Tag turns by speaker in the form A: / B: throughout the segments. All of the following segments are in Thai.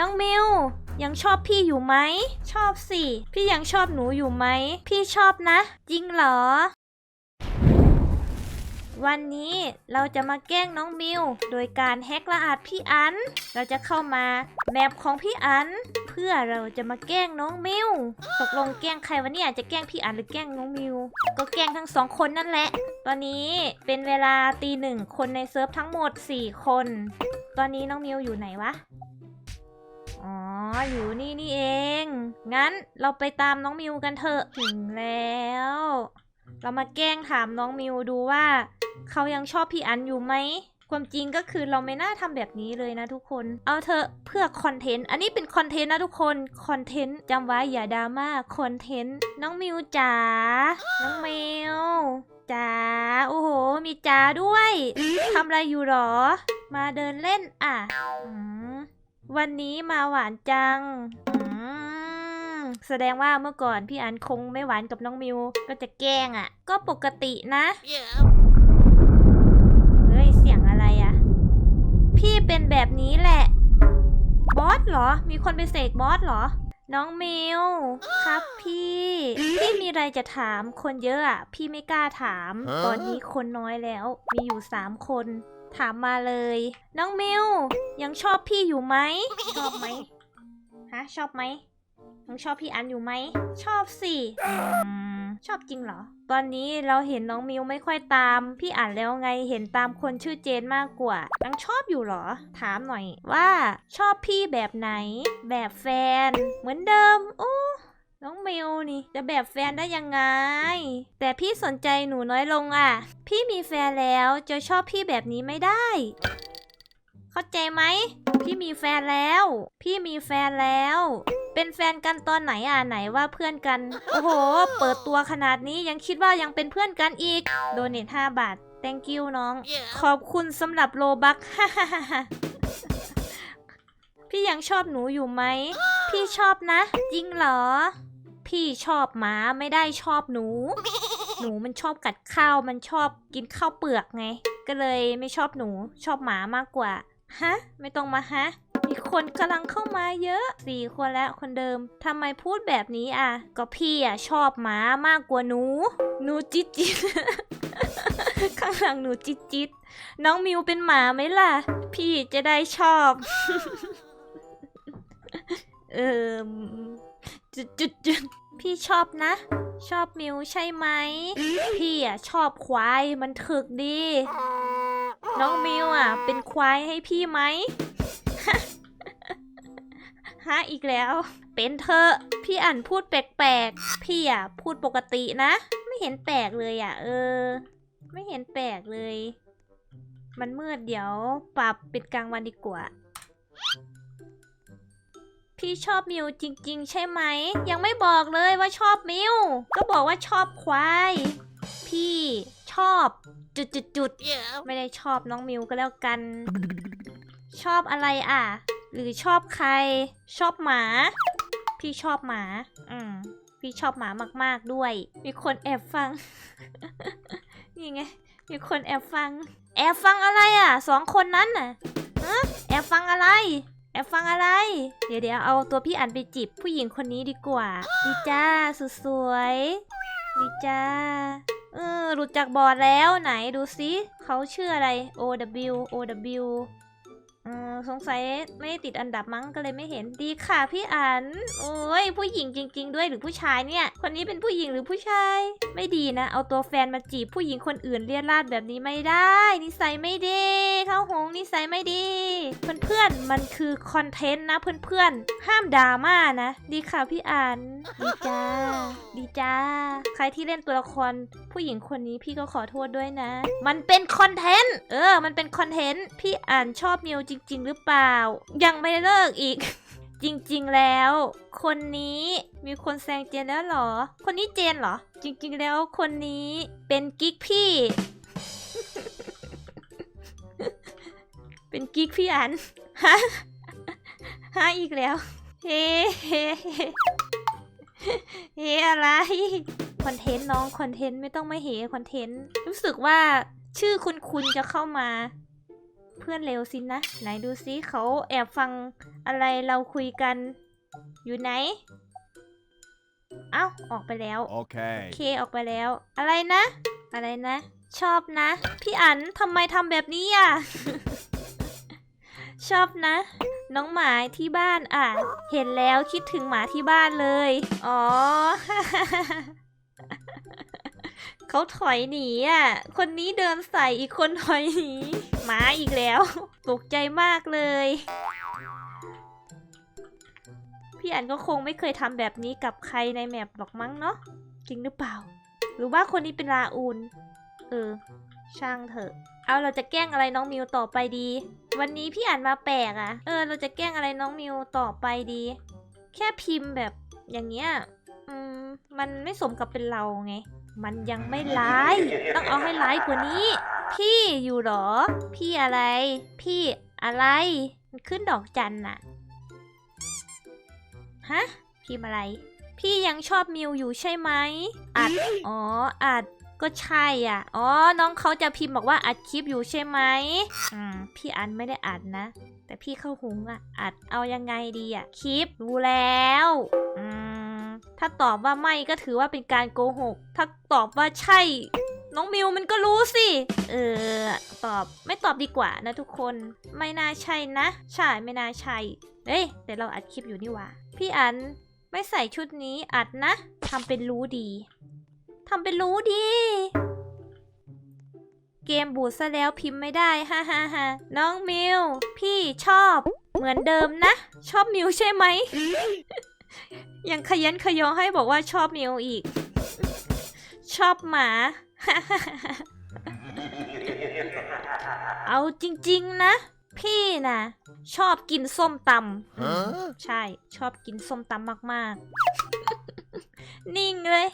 A: น้องมิวยังชอบพี่อยู่ไหม ชอบสิ พี่ยังชอบหนูอยู่ไหม พี่ชอบนะ จริงเหรอ วันนี้เราจะมาแกล้งน้องมิว โดยการแฮกรหัสพี่อัน เราจะเข้ามาแมปของพี่อัน เพื่อเราจะมาแกล้งน้องมิวตกลงแกล้งใครวะเนี่ยจะแกล้งพี่อันหรือแกล้งน้องมิว ก็แกล้งทั้งสองคนนั่นแหละ ตอนนี้เป็นเวลาตีหนึ่งคนในเซิร์ฟทั้งหมด 4 คน ตอนนี้น้องมิวอยู่ไหนวะ อ๋ออยู่นี่นี่เอง งั้นเราไปตามน้องมิวกันเถอะ ถึงแล้ว เรามาแกล้งถามน้องมิวดูว่า เขายังชอบพี่อันอยู่ไหม ความจริงก็คือเราไม่น่าทำแบบนี้เลยนะทุกคน เอาเถอะเพื่อคอนเทนต์ อันนี้เป็นคอนเทนต์นะทุกคน คอนเทนต์จำไว้อย่าดราม่า คอนเทนต์ น้องมิวจ๋า น้องมิวจ๋า โอ้โห มีจ๋าด้วยทำอะไรอยู่หรอ มาเดินเล่นอะอืม วันนี้มาหวานจังอืมแสดงว่าเมื่อก่อนพี่อันคงไม่หวานกับน้องมิว ก็จะแกล้งอะ่ะ ก็ปกตินะ เฮ้ย เสียงอะไรอะ่ะ พี่เป็นแบบนี้แหละ บอสเหรอ มีคนไปเสกบอสเหรอ น้องมิว ครับพี่ พี่มีอะไรจะถามคนเยอะอะพี่ไม่กล้าถาม
B: ฮะ
A: ตอนนี้คนน้อยแล้ว มีอยู่สามคน ถามมาเลย น้องมิวยังชอบพี่อยู่ไหมชอบไหมฮะชอบไหมยังชอบพี่อันอยู่ไหมชอบสิชอบจริงเหรอ ตอนนี้เราเห็นน้องมิวไม่ค่อยตาม พี่อ่านแล้วไงเห็นตามคนชื่อเจนมากกว่ายังชอบอยู่เหรอ ถามหน่อยว่าชอบพี่แบบไหน แบบแฟน เหมือนเดิมโอ้ น้องมิวนี่ จะแบบแฟนได้ยังไง แต่พี่สนใจหนูน้อยลงอะ พี่มีแฟนแล้วจะชอบพี่แบบนี้ไม่ได้ เข้าใจไหม พี่มีแฟนแล้ว พี่มีแฟนแล้ว เป็นแฟนกันตอนไหนอะไหนว่าเพื่อนกัน โอ้โห เปิดตัวขนาดนี้ยังคิดว่ายังเป็นเพื่อนกันอีก โดเนท5บาท thank you น้อง ขอบคุณสำหรับโลบักพี่ยังชอบหนูอยู่ไหม พี่ชอบนะ จริงเหรอ พี่ชอบหมาไม่ได้ชอบหนู หนูมันชอบกัดข้าวมันชอบกินข้าวเปลือกไง ก็เลยไม่ชอบหนูชอบหมามากกว่า ฮะ ไม่ต้องมาฮะ มีคนกำลังเข้ามาเยอะสี่คนแล้วคนเดิมทำไมพูดแบบนี้อะ ก็พี่อะชอบหมามากกว่าหนู หนูจิตจิต ข้างหลังหนูจิตจิต น้องมิวเป็นหมาไหมล่ะ พี่จะได้ชอบ เออ จุดจุดจุดพี่ชอบนะ ชอบมิวใช่ไหม พี่อะชอบควายมันถึกดี น้องมิวอะ เป็นควายให้พี่ไหมฮะอีกแล้ว เป็นเธอะพี่อ่านพูดแปลกๆ พี่อะพูดปกตินะ ไม่เห็นแปลกเลยอะ เออ ไม่เห็นแปลกเลย มันมืดเดี๋ยวปรับเป็นกลางวันดีกว่า พี่ชอบมิวจริง ๆ ใช่ไหม ยังไม่บอกเลยว่าชอบมิวก็บอกว่าชอบควาย พี่ชอบจุดจุดจุดๆไม่ได้ชอบน้องมิวก็แล้วกัน ชอบอะไรอะ หรือชอบใคร ชอบหมา พี่ชอบหมา อืมพี่ชอบหมามาก ๆด้วย มีคนแอบฟัง นี่ไง มีคนแอบฟัง แอบฟังอะไรอะ สองคนนั้นน่ะฮะแอบฟังอะไร แอบฟังอะไร เดี๋ยวเดี๋ยวเอาตัวพี่อันไปจีบผู้หญิงคนนี้ดีกว่า ดีจ้าสุดสวยดีจ้า เออรู้จักบอร์ดแล้วไหนดูซิเขาชื่ออะไร O W O W ออสงสัยไม่ได้ติดอันดับมั้งก็เลยไม่เห็นดีค่ะพี่อัน โอ้ยผู้หญิงจริง ๆ ด้วยหรือผู้ชายเนี่ย คนนี้เป็นผู้หญิงหรือผู้ชาย ไม่ดีนะ เอาตัวแฟนมาจีบผู้หญิงคนอื่นเลียราดแบบนี้ไม่ได้ นิสัยไม่ดีเข้าหงนิสัยไม่ดีเพื่อนๆมันคือคอนเทนต์นะเพื่อนๆห้ามดราม่านะ ดีค่ะพี่อันดีจ้า ดีจ้า ใครที่เล่นตัวละครผู้หญิงคนนี้พี่ก็ขอโทษด้วยนะ มันเป็นคอนเทนต์เออ มันเป็นคอนเทนต์พี่อ่านชอบมิวจริงๆ หรือเปล่า ยังไม่เลิกอีก จริงๆแล้ว คนนี้มีคนแซงเจนแล้วหรอ คนนี้เจนเหรอ จริง ๆ แล้วคนนี้เป็นกิ๊กพี่ เป็นกิ๊กพี่อันฮะฮะอีกแล้ว เฮ้เฮ้เฮ้เฮ้อะไรคอนเทนต์น้องคอนเทนต์ไม่ต้องมาเหคอนเทนต์รู้สึกว่าชื่อคุณคุณจะเข้ามา เพื่อนเลวสินะ ไหนดูซิเขาแอบฟังอะไรเราคุยกัน อยู่ไหน เอ้า ออกไปแล้ว
B: Okay.
A: เคออกไปแล้ว อะไรนะ อะไรนะ ชอบนะ พี่อันทำไมทำแบบนี้อะ ชอบนะ น้องหมาที่บ้านอะ เห็นแล้วคิดถึงหมาที่บ้านเลย อ๋อ เขาถอยหนีอะ คนนี้เดินใส่อีกคนถอยหนี หมาอีกแล้ว ตกใจมากเลย พี่อันก็คงไม่เคยทำแบบนี้กับใครในแมปหรอกมั้งเนาะจริงหรือเปล่า หรือว่าคนนี้เป็นลาอูนเออ ช่างเถอะ เอาเราจะแกล้งอะไรน้องมิวต่อไปดี วันนี้พี่อ่านมาแปลกอะ่ะ เออ เราจะแกล้งอะไรน้องมิวต่อไปดี แค่พิมพ์แบบอย่างเงี้ย อืมมันไม่สมกับเป็นเราไง มันยังไม่ร้าย ต้องเอาให้ร้ายกว่านี้ พี่อยู่เหรอ พี่อะไร พี่อะไร มันขึ้นดอกจันน่ะ ฮะพิมพ์อะไร พี่ยังชอบมิวอยู่ใช่ไหม อัด อ๋อ อัดก็ใช่อะ อ๋อ น้องเขาจะพิมพ์บอกว่าอัดคลิปอยู่ใช่ไหมอืม พี่อันไม่ได้อัดนะ แต่พี่เข้าหุงอะ อัดเอายังไงดีอะ คลิปรู้แล้ว อืม ถ้าตอบว่าไม่ก็ถือว่าเป็นการโกหก ถ้าตอบว่าใช่ น้องมิวมันก็รู้สิ เออ ตอบไม่ตอบดีกว่านะทุกคน ไม่น่าใช่นะ ใช่ไม่น่าใช่เฮ้ย แต่เราอัดคลิปอยู่นี่ว่า พี่อันไม่ใส่ชุดนี้อัดนะ ทำเป็นรู้ดี ทำเป็นรู้ดี เกมบูดซะแล้วพิมพ์ไม่ได้ ฮ่าฮ่าฮ่าน้องมิว พี่ชอบ เหมือนเดิมนะ ชอบมิวใช่ไหม ยังขยันขยอให้บอกว่าชอบมิวอีก ชอบหมา เอาจริงๆนะ พี่นะชอบกินส้มตำ
B: Huh?
A: ใช่ชอบกินส้มตำมากๆ นิ่งเลย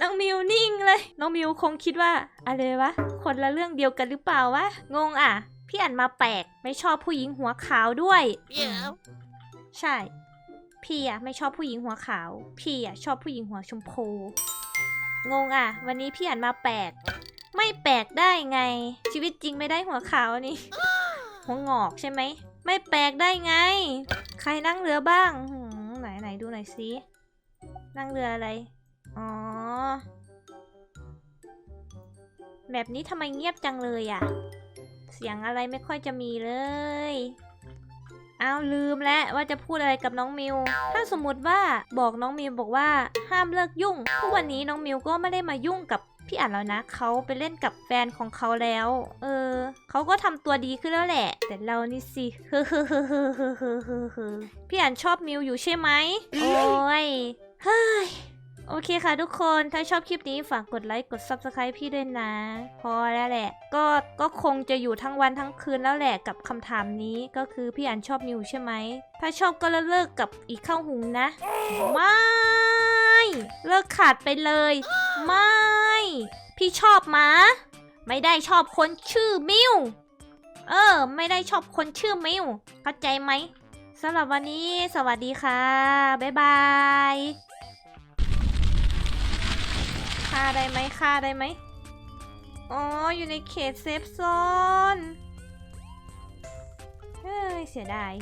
A: น้องมิวนิ่งเลย น้องมิวคงคิดว่า อะไรวะ คนละเรื่องเดียวกันหรือเปล่าวะ งงอะ พี่อ่านมาแปลก ไม่ชอบผู้หญิงหัวขาวด้วย ใช่ พี่อะไม่ชอบผู้หญิงหัวขาว พี่อะชอบผู้หญิงหัวชมพู งงอะวันนี้พี่อ่านมาแปลก ไม่แปลกได้ไง ชีวิตจริงไม่ได้หัวขาวนี่ หัวงอกใช่ไหม ไม่แปลกได้ไง ใครนั่งเรือบ้างไหนไหนดูหน่อยสินั่งเรืออะไร อ๋อ แบบนี้ทำไมเงียบจังเลยอะเสียงอะไรไม่ค่อยจะมีเลย อ้าวลืมแล้วว่าจะพูดอะไรกับน้องมิว ถ้าสมมติว่าบอกน้องมิวบอกว่าห้ามเลิกยุ่งทุกวันนี้น้องมิวก็ไม่ได้มายุ่งกับพี่อ่านแล้วนะเขาไปเล่นกับแฟนของเขาแล้ว เออเขาก็ทำตัวดีขึ้นแล้วแหละ แต่เรานี่สิเฮ้อพี่อ่านชอบมิวอยู่ใช่ไหมโอ้ยเฮ้ย โอเคค่ะทุกคนถ้าชอบคลิปนี้ฝากกดไลค์กด Subscribe พี่ด้วยนะ พอแล้วแหละ ก็ก็คงจะอยู่ทั้งวันทั้งคืนแล้วแหละกับคำถามนี้ก็คือพี่อันชอบมิวใช่ไหม ถ้าชอบก็เลิกกับอีกเข้าหุงนะ ไม่ เลิกขาดไปเลย ไม่ พี่ชอบหมา ไม่ได้ชอบคนชื่อมิวเออ ไม่ได้ชอบคนชื่อมิวเข้าใจไหมสำหรับวันนี้สวัสดีค่ะ บ๊ายบาย ฆ่าได้ไหมฆ่าได้ไหมอ๋อ อยู่ในเขตเซฟโซน เฮ้ย เสียดาย